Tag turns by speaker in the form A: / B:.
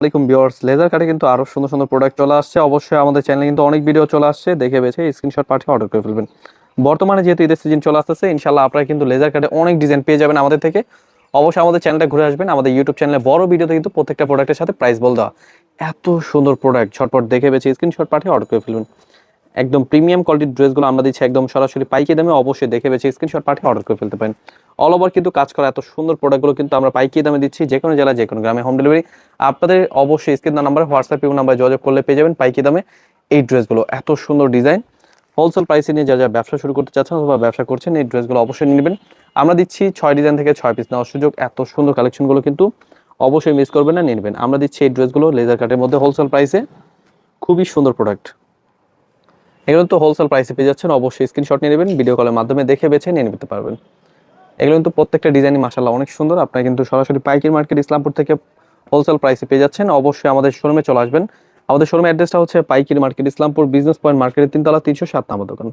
A: আসসালামাইকুম viewers, laser কাটে কিন্তু আরও সুন্দর সুন্দর প্রোডাক্ট চলে আসছে। অবশ্যই আমাদের চ্যানেলে কিন্তু অনেক ভিডিও চলে আসছে, দেখে বেছে স্ক্রিনশট পাঠিয়ে অর্ডার করে ফেলবেন। বর্তমানে যেহেতু ঈদের সিজন চলে আসতেছে ইনশাল্লাহ আপনারা কিন্তু লেজার কাটে অনেক ডিজাইন পেয়ে যাবেন আমাদের থেকে। অবশ্যই আমাদের চ্যানেলটা ঘুরে আসবেন, আমাদের ইউটিউব চ্যানেলে বড় ভিডিওতে কিন্তু প্রত্যেকটা প্রোডাক্টের সাথে প্রাইস বল দেওয়া। এত সুন্দর প্রোডাক্ট ঝটপট দেখে বেছে স্ক্রিনশট পাঠিয়ে অর্ডার করে ফেলবেন। একদম প্রিমিয়াম কোয়ালিটির ড্রেসগুলো আমরা দিচ্ছি একদম সরাসরি পাইকি দামে অবশ্যই দেখে বেছে স্ক্রিনশট পাঠিয়ে অর্ডার করে ফেলতে পারেন। অল ওভার কিন্তু কাজ করা এত সুন্দর প্রোডাক্টগুলো কিন্তু আমরা পাইকি দামে দিচ্ছি যে কোনো জেলায় যে কোনো গ্রামে হোম ডেলিভারি আপনাদের অবশ্যই screen number WhatsApp you number যোগাযোগ করলে পেয়ে যাবেন পাইকি দামে এই ড্রেসগুলো। এত সুন্দর ডিজাইন হোলসেল প্রাইসে নিয়ে যা যা ব্যবসা শুরু করতে চাচ্ছেন অথবা ব্যবসা করছেন, এই ড্রেসগুলো অবশ্যই নেবেন। আমরা দিচ্ছি ছয় ডিজাইন থেকে ছয় পিস নেওয়ার সুযোগ। এত সুন্দর কালেকশনগুলো কিন্তু অবশ্যই মিস করবেন না নেবেন। আমরা দিচ্ছি এই ড্রেসগুলো লেজার কাটের মধ্যে হোলসেল প্রাইসে খুবই সুন্দর প্রোডাক্ট এগুলো তো হোলসেল প্রাইসে পেয়ে যাচ্ছেন, অবশ্যই স্ক্রিনশট নিয়ে নেবেন ভিডিও কলের মাধ্যমে দেখে বেছে নিয়ে নিতে পারবেন। এগুলো কিন্তু প্রত্যেকটা ডিজাইনই মাসাল্লাহ অনেক সুন্দর। আপনারা কিন্তু সরাসরি পাইকারি মার্কেট ইসলামপুর থেকে হোলসেল প্রাইসে পেয়ে যাচ্ছেন, অবশ্যই আমাদের শোরুমে চলে আসবেন। আমাদের শোরুমের অ্যাড্রেসটা হচ্ছে পাইকারি মার্কেট ইসলামপুর বিজনেস পয়েন্ট মার্কেটের তিনতলা তিনশো সাত নাম্বার দোকান।